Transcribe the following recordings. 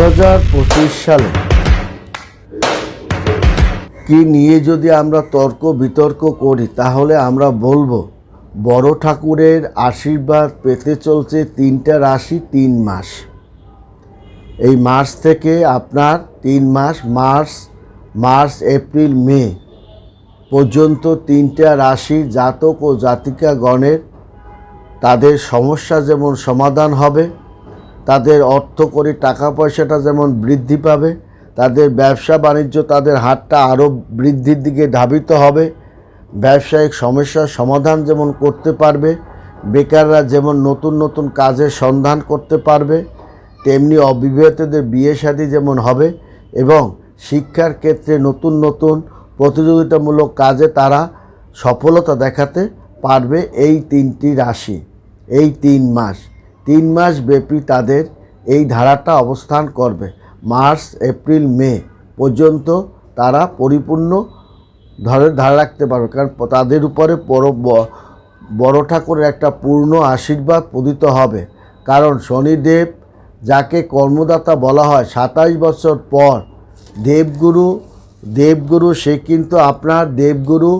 পঁচিশ সালে কি নিয়ে যদি আমরা তর্ক বিতর্ক করি, তাহলে আমরা বলব, বড় ঠাকুরের আশীর্বাদ পেতে চলছে তিনটা রাশি তিন মাস। এই মার্চ থেকে আপনার তিন মাস, মার্চ মার্চ, এপ্রিল, মে পর্যন্ত তিনটা রাশি জাতক ও জাতিকা গণের তাদের সমস্যা যেমন সমাধান হবে তাদের অর্থ করে টাকা পয়সাটা যেমন বৃদ্ধি পাবে, তাদের ব্যবসা বাণিজ্য তাদের হাতটা আরও বৃদ্ধির দিকে ধাবিত হবে। ব্যবসায়িক সমস্যার সমাধান যেমন করতে পারবে, বেকাররা যেমন নতুন নতুন কাজের সন্ধান করতে পারবে, তেমনি অবিবাহিতদের বিয়ে শাদী যেমন হবে এবং শিক্ষার ক্ষেত্রে নতুন নতুন প্রতিযোগিতামূলক কাজে তারা সফলতা দেখাতে পারবে এই তিনটি রাশি, এই তিন মাস। তিন মাস ব্যাপী তাদের এই ধারাটা অবস্থান করবে। মার্চ, এপ্রিল, মে পর্যন্ত তারা পরিপূর্ণ ধরে ধারা রাখতে পারবে। কারণ তাদের উপরে বড় ঠাকুরের একটা পূর্ণ আশীর্বাদ প্রদিত হবে। কারণ শনিদেব যাকে কর্মদাতা বলা হয়, সাতাশ বছর পর দেবগুরু দেবগুরু সে কিন্তু আপনার দেবগুরু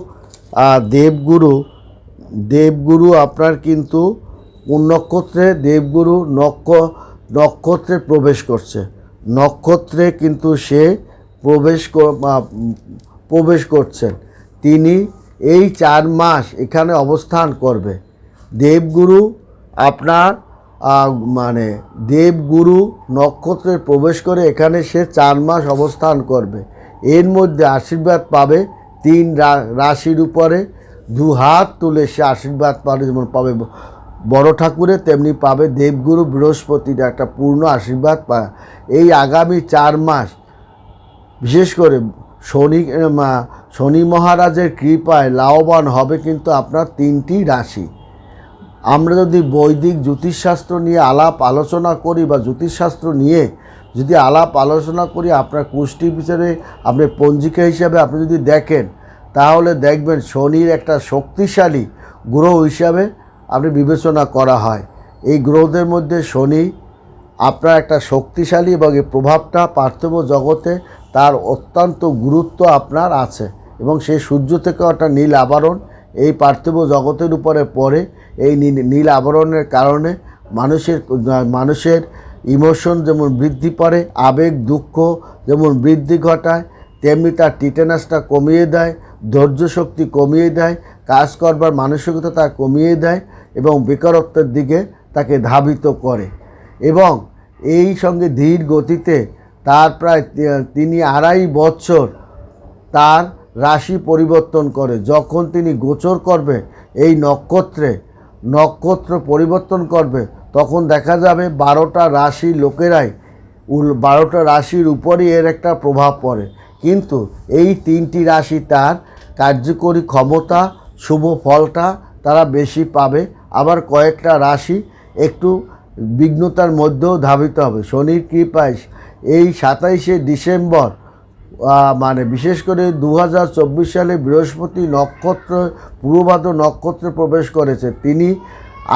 দেবগুরু দেবগুরু আপনার কিন্তু কোন নক্ষত্রে দেবগুরু নক্ষ, নক্ষত্রে প্রবেশ করছে? নক্ষত্রে কিন্তু সে প্রবেশ প্রবেশ করছেন তিনি এই চার মাস এখানে অবস্থান করবে। দেবগুরু আপনার মানে দেবগুরু নক্ষত্রে প্রবেশ করে এখানে সে চার মাস অবস্থান করবে। এর মধ্যে আশীর্বাদ পাবে তিন রাশির উপরে। দু হাত তুলে সে আশীর্বাদ পাবে, যেমন পাবে বড় ঠাকুরে তেমনি পাবে দেবগুরু বৃহস্পতির একটা পূর্ণ আশীর্বাদ পায় এই আগামী চার মাস, বিশেষ করে শনি শনি মহারাজের কৃপায় লাভবান হবে কিন্তু আপনার তিনটি রাশি। আমরা যদি বৈদিক জ্যোতিষশাস্ত্র নিয়ে আলাপ আলোচনা করি বা জ্যোতিষশাস্ত্র নিয়ে যদি আলাপ আলোচনা করি, আপনার কুষ্টি বিচারে, আপনি পঞ্জিকা হিসাবে আপনি যদি দেখেন, তাহলে দেখবেন শনির একটা শক্তিশালী গ্রহ হিসাবে আপনি বিবেচনা করা হয়। এই গ্রহদের মধ্যে শনি আপনার একটা শক্তিশালী এবং এই প্রভাবটা পার্থিব জগতে তার অত্যন্ত গুরুত্ব আপনার আছে এবং সেই সূর্য থেকে একটা নীল আবরণ এই পার্থিব জগতের উপরে পড়ে। এই নীল- আবরণের কারণে মানুষের মানুষের ইমোশন যেমন বৃদ্ধি পারে, আবেগ, দুঃখ যেমন বৃদ্ধি ঘটায়, তেমনি তার টিটেনাসটা কমিয়ে দেয় ধৈর্য শক্তি কমিয়ে দেয়, কাজ করবার মানসিকতা তা কমিয়ে দেয়। এবং বেকারত্বের দিকে তাকে ধাবিত করে। এবং এই সঙ্গে ধীর গতিতে তার প্রায় তিনি আড়াই বছর তার রাশি পরিবর্তন করে। যখন তিনি গোচর করবে এই নক্ষত্রে, নক্ষত্র পরিবর্তন করবে, তখন দেখা যাবে বারোটা রাশি লোকেরাই উল- বারোটা রাশির উপরই এর একটা প্রভাব পড়ে। কিন্তু এই তিনটি রাশি তার কার্যকরী ক্ষমতা, শুভ ফলটা তারা বেশি পাবে আবার কয়েকটা রাশি একটু বিঘ্নতার মধ্যেও ধাবিত হবে। শনির কৃপায় এই সাতাইশে ডিসেম্বর মানে বিশেষ করে দু হাজার চব্বিশ সালে বৃহস্পতি নক্ষত্র, পূর্বভাদ নক্ষত্রে প্রবেশ করেছে। তিনি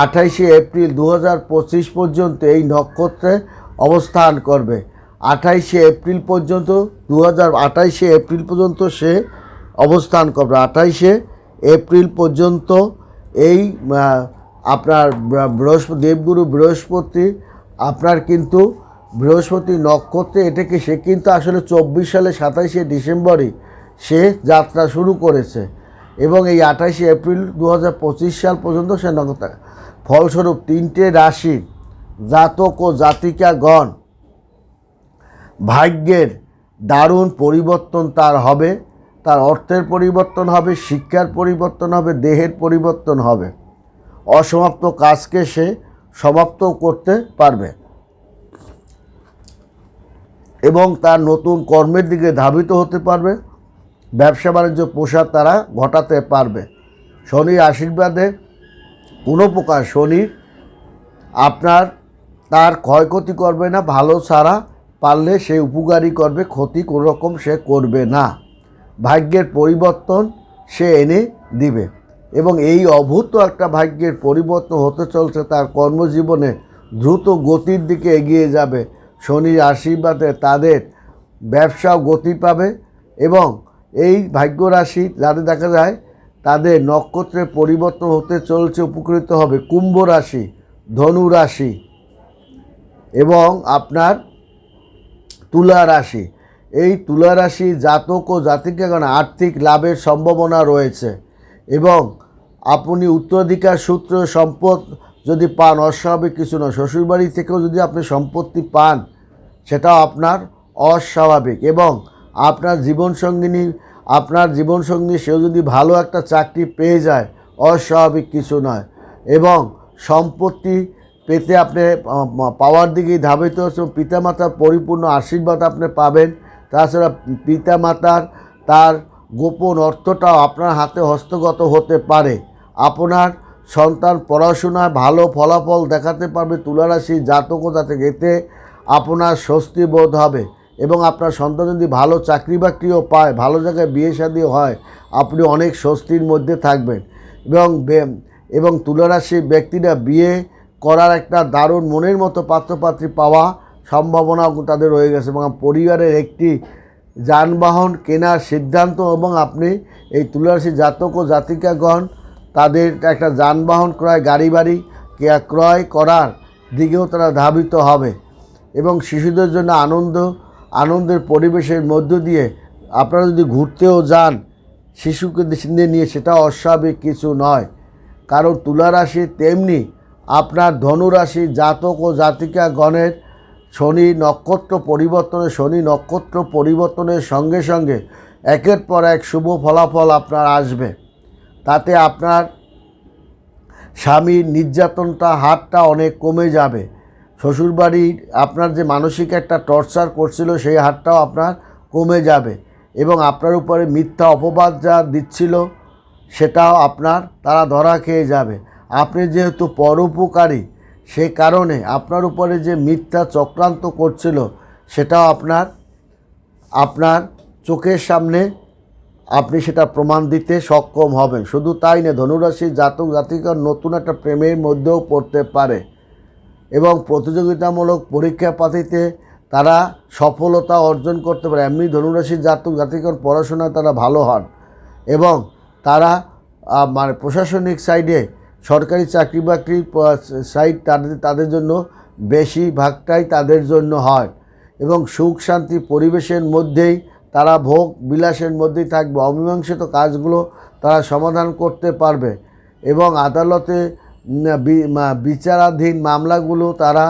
আঠাইশে এপ্রিল দু হাজার পঁচিশ পর্যন্ত এই নক্ষত্রে অবস্থান করবে। আঠাইশে এপ্রিল পর্যন্ত দু হাজার আঠাইশে এপ্রিল পর্যন্ত সে অবস্থান করবে। আঠাইশে এপ্রিল পর্যন্ত এই আপনার বৃহস্পতি দেবগুরু বৃহস্পতি, আপনার কিন্তু বৃহস্পতি নক্ষত্রে এটাকে সে কিন্তু আসলে চব্বিশ সালে সাতাইশে ডিসেম্বরই সে যাত্রা শুরু করেছে। এবং এই আঠাশে এপ্রিল দু হাজার পঁচিশ সাল পর্যন্ত সে নক্ষত্র ফলস্বরূপ তিনটে রাশি, জাতক ও জাতিকাগণ, ভাগ্যের দারুণ পরিবর্তন তার হবে। তার অর্থের পরিবর্তন হবে, শিক্ষার পরিবর্তন হবে, দেহের পরিবর্তন হবে। অসমাপ্ত কাজকে সে সমাপ্ত করতে পারবে। এবং তার নতুন কর্মের দিকে ধাবিত হতে পারবে। ব্যবসা বাণিজ্য প্রসার তারা ঘটাতে পারবে। শনির আশীর্বাদে কোনো প্রকার শনির আপনার, তার ক্ষয়ক্ষতি করবে না, ভালো ছাড়া পারলে সে উপকারী করবে, ক্ষতি কোনো রকম সে করবে না। ভাগ্যের পরিবর্তন সে এনে দিবে। এবং এই অভূত একটা ভাগ্যের পরিবর্তন হতে চলছে, তার কর্মজীবনে দ্রুত গতির দিকে এগিয়ে যাবে। শনির আশীর্বাদে তাদের ব্যবসাও গতি পাবে এবং এই ভাগ্য রাশি যাদের দেখা যায়, তাদের নক্ষত্রের পরিবর্তন হতে চলছে, উপকৃত হবে কুম্ভ রাশি, ধনু রাশি এবং আপনার তুলা রাশি। এই তুলা রাশি জাতক ও জাতিকাগণ আর্থিক লাভের সম্ভাবনা রয়েছে এবং আপনি উত্তরাধিকার সূত্র সম্পদ যদি পান, অস্বাভাবিক কিছু নয়। শ্বশুরবাড়ি থেকেও যদি আপনি সম্পত্তি পান, সেটাও আপনার অস্বাভাবিক এবং আপনার জীবনসঙ্গিনী, আপনার জীবনসঙ্গী, সেও যদি ভালো একটা চাকরি পেয়ে যায়, অস্বাভাবিক কিছু নয় এবং সম্পত্তি পেতে আপনি পাওয়ার দিকেই ধাবিত হচ্ছেন পিতামাতার পরিপূর্ণ আশীর্বাদ আপনি পাবেন। তাছাড়া পিতামাতার, তার গোপন অর্থটাও আপনার হাতে হস্তগত হতে পারে। আপনার সন্তান পড়াশোনায় ভালো ফলাফল দেখাতে পারবে তুলারাশি জাতকও যাতে এতে আপনার স্বস্তি বোধ হবে এবং আপনার সন্তান যদি ভালো চাকরি বাকরিও পায়, ভালো জায়গায় বিয়ে শাদী হয়, আপনি অনেক স্বস্তির মধ্যে থাকবেন। এবং এবং তুলারাশির ব্যক্তিরা বিয়ে করার একটা দারুণ মনের মতো পাত্রপাত্রী পাওয়া সম্ভাবনা তাদের রয়ে গেছে এবং পরিবারের একটি যানবাহন কেনার সিদ্ধান্ত এবং আপনি এই তুলারাশি জাতক ও জাতিকাগণ তাদের একটা যানবাহন ক্রয় গাড়ি বাড়ি ক্রয় করার দিকেও তারা ধাবিত হবে এবং শিশুদের জন্য আনন্দ, আনন্দের পরিবেশের মধ্য দিয়ে আপনারা যদি ঘুরতেও যান, শিশুকে নিয়ে সেটা অস্বাভাবিক কিছু নয়। কারণ তুলা রাশি তেমনি আপনার ধনুরাশি জাতক ও জাতিকা গণের শনি নক্ষত্র পরিবর্তনের, শনি নক্ষত্র পরিবর্তনের সঙ্গে সঙ্গে একের পর এক শুভ ফলাফল আপনার আসবে। তাতে আপনার স্বামীর নির্যাতনটা, হাতটা অনেক কমে যাবে। শ্বশুরবাড়ির আপনার যে মানসিক একটা টর্চার করছিল, সেই হাতটাও আপনার কমে যাবে এবং আপনার উপরে মিথ্যা অপবাদ যা দিচ্ছিল, সেটাও আপনার তারা ধরা খেয়ে যাবে। আপনি যেহেতু পরোপকারী, সে কারণে আপনার উপরে যে মিথ্যা চক্রান্ত করছিল, সেটাও আপনার আপনার চোখের সামনে আপনি সেটা প্রমাণ দিতে সক্ষম হবেন। শুধু তাই না ধনুরাশির জাতক জাতিকার নতুন একটা প্রেমের মধ্যেও পড়তে পারে এবং প্রতিযোগিতামূলক পরীক্ষা পাতিতে তারা সফলতা অর্জন করতে পারে। এমনি ধনুরাশির জাতক জাতিকার পড়াশোনায় তারা ভালো হন এবং তারা মানে প্রশাসনিক সাইডে সরকারি চাকরি বাকরি সাইড তাদের তাদের জন্য বেশি ভাগটাই তাদের জন্য হয় এবং সুখ শান্তি পরিবেশের মধ্যেই তারা ভোগ বিলাসের মধ্যেই থাকবে। অমীমাংসিত কাজগুলো তারা সমাধান করতে পারবে এবং আদালতে বিচারাধীন মামলাগুলো তারা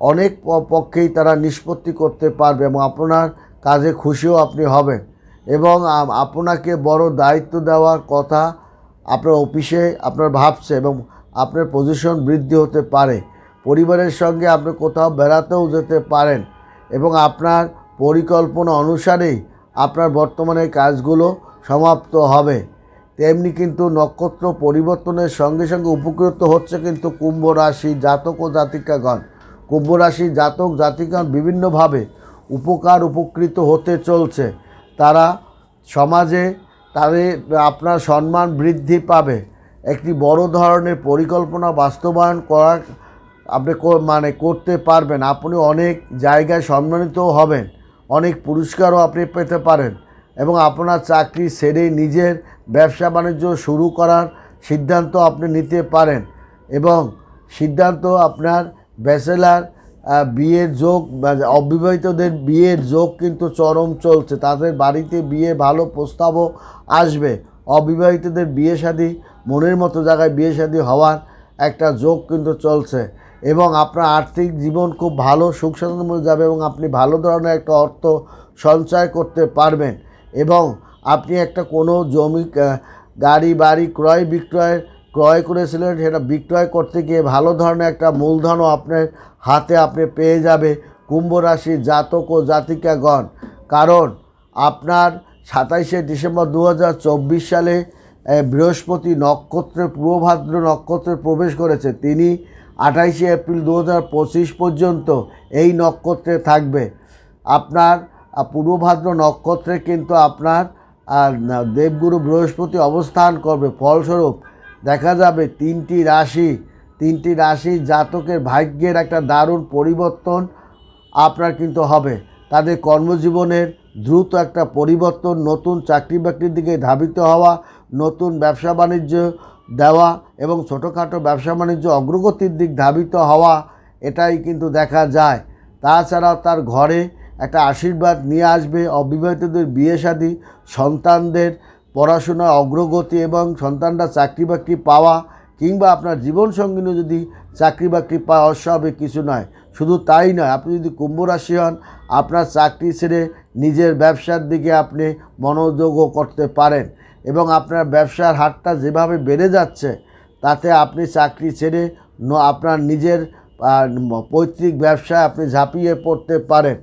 অনেক পক্ষেই তারা নিষ্পত্তি করতে পারবে এবং আপনার কাজে খুশিও আপনি হবেন এবং আপনাকে বড় দায়িত্ব দেওয়ার কথা আপনার অফিসে আপনার ভাবছে এবং আপনার পজিশন বৃদ্ধি হতে পারে। পরিবারের সঙ্গে আপনি কোথাও বেড়াতেও যেতে পারেন এবং আপনার পরিকল্পনা অনুসারেই আপনার বর্তমানে কাজগুলো সমাপ্ত হবে। তেমনি কিন্তু নক্ষত্র পরিবর্তনের সঙ্গে সঙ্গে উপকৃত হচ্ছে কিন্তু কুম্ভ রাশি জাতক ও জাতিকাগণ। কুম্ভ রাশি জাতক, জাতিকাগণ বিভিন্নভাবে উপকার উপকৃত হতে চলছে। তারা সমাজে তাদের আপনার সম্মান বৃদ্ধি পাবে। একটি বড় ধরনের পরিকল্পনা বাস্তবায়ন করার আপনি মানে করতে পারবেন। আপনি অনেক জায়গায় সম্মানিতও হবেন। অনেক পুরস্কারও আপনি পেতে পারেন এবং আপনার চাকরি ছেড়ে নিজের ব্যবসা বাণিজ্য শুরু করার সিদ্ধান্ত আপনি নিতে পারেন এবং সিদ্ধান্ত আপনার ব্যাচেলার বিয়ের যোগ অবিবাহিতদের বিয়ের যোগ কিন্তু চরম চলছে। তাদের বাড়িতে বিয়ে ভালো প্রস্তাবও আসবে। অবিবাহিতদের বিয়ে শাদী, মনের মতো জায়গায় বিয়ে শাদী হওয়ার একটা যোগ কিন্তু চলছে। এবং আপনার আর্থিক জীবন খুব ভালো, সুখ স্বাচ্ছন্দ্যময় যাবে এবং আপনি ভালো ধরনের একটা অর্থ সঞ্চয় করতে পারবেন। এবং আপনি একটা কোনো জমি গাড়ি, বাড়ি ক্রয় বিক্রয়, ক্রয় করেছিলেন, সেটা বিক্রয় করতে গিয়ে ভালো ধরনের একটা মূলধনও আপনার হাতে আপনি পেয়ে যাবে কুম্ভ রাশি জাতক ও জাতিকাগণ। কারণ আপনার সাতাইশে ডিসেম্বর দু হাজার চব্বিশ সালে বৃহস্পতি নক্ষত্রে পূর্বভাদ্র নক্ষত্রে প্রবেশ করেছে। তিনি আঠাইশে এপ্রিল দু হাজার পঁচিশ পর্যন্ত এই নক্ষত্রে থাকবে। আপনার পূর্বভাদ্র নক্ষত্রে কিন্তু আপনার দেবগুরু বৃহস্পতি অবস্থান করবে। ফলস্বরূপ দেখা যাবে তিনটি রাশি। তিনটি রাশি জাতকের ভাগ্যের একটা দারুণ পরিবর্তন আপনার কিন্তু হবে। তাদের কর্মজীবনের দ্রুত একটা পরিবর্তন, নতুন চাকরি বাকরির দিকে ধাবিত হওয়া, নতুন ব্যবসা বাণিজ্য দেওয়া এবং ছোটোখাটো ব্যবসা বাণিজ্য অগ্রগতির দিক ধাবিত হওয়া, এটাই কিন্তু দেখা যায়। তাছাড়াও তার ঘরে একটা আশীর্বাদ নিয়ে আসবে অবিবাহিতদের বিয়ে শাদী সন্তানদের পড়াশোনার অগ্রগতি এবং সন্তানরা চাকরি বাকরি পাওয়া কিংবা আপনার জীবনসঙ্গিনী যদি চাকরি বাকরি পাওয়া অস্বাভাবিক কিছু নয়। শুধু তাই নয়, আপনি যদি কুম্ভ রাশি হন, আপনার চাকরি ছেড়ে নিজের ব্যবসার দিকে আপনি মনোযোগও করতে পারেন এবং আপনার ব্যবসার হারটা যেভাবে বেড়ে যাচ্ছে, তাতে আপনি চাকরি ছেড়ে আপনার নিজের পৈতৃক ব্যবসায় আপনি ঝাঁপিয়ে পড়তে পারেন।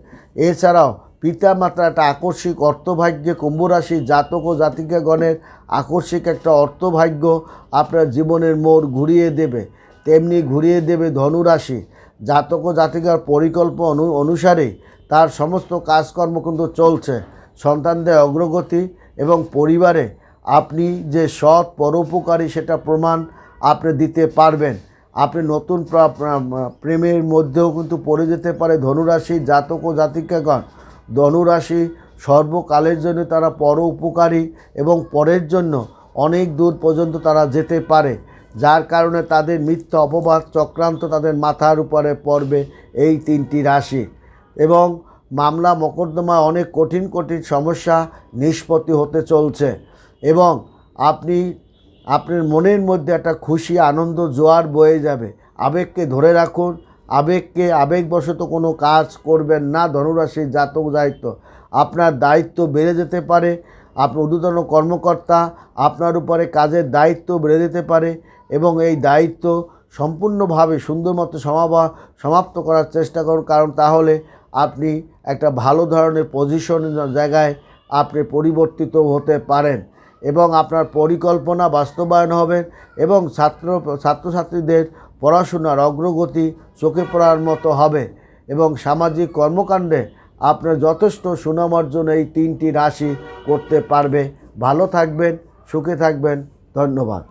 এছাড়াও পিতামাতা একটা আকস্মিক অর্থভাগ্যে কুম্ভরাশি জাতক ও জাতিকাগণের আকস্মিক একটা অর্থভাগ্য আপনার জীবনের মোড় ঘুরিয়ে দেবে। তেমনি ঘুরিয়ে দেবে ধনুরাশি। জাতক ও জাতিকার পরিকল্পনা অনু, অনুসারে তার সমস্ত কাজকর্ম কিন্তু চলছে। সন্তানদের অগ্রগতি এবং পরিবারে আপনি যে সৎ, পরোপকারী সেটা প্রমাণ আপনি দিতে পারবেন। আপনি নতুন প্রা- প্রা- প্রেমের মধ্যেও কিন্তু পড়ে যেতে পারে ধনুরাশি, জাতক ও জাতিকাগণ। ধনুরাশি সর্বকালের জন্য তারা পর উপকারী এবং পরের জন্য অনেক দূর পর্যন্ত তারা যেতে পারে। যার কারণে তাদের মিথ্যা অপবাদ চক্রান্ত তাদের মাথার উপরে পড়বে এই তিনটি রাশি। এবং মামলা মোকদ্দমা অনেক কঠিন কঠিন সমস্যা নিষ্পত্তি হতে চলছে। এবং আপনি, আপনার মনের মধ্যে একটা খুশি, আনন্দ, জোয়ার বয়ে যাবে। আবেগকে ধরে রাখুন। আবেগকে, আবেগবশত কোনো কাজ করবেন না ধনুরাশির জাতক দায়িত্ব আপনার দায়িত্ব বেড়ে যেতে পারে। আপনার ঊর্ধ্বতন কর্মকর্তা। আপনার উপরে কাজের দায়িত্ব বেড়ে যেতে পারে। এবং এই দায়িত্ব সম্পূর্ণভাবে সুন্দর মতো সমাবা, সমাপ্ত করার চেষ্টা করুন। কারণ তাহলে আপনি একটা ভালো ধরনের পজিশন জায়গায় আপনি পরিবর্তিত হতে পারেন এবং আপনার পরিকল্পনা বাস্তবায়ন হবে এবং ছাত্র, ছাত্রছাত্রীদের পড়াশোনার অগ্রগতি চোখে পড়ার মতো হবে এবং সামাজিক কর্মকাণ্ডে আপনার যথেষ্ট সুনাম অর্জন এই তিনটি রাশি করতে পারবে। ভালো থাকবেন, সুখে থাকবেন। ধন্যবাদ।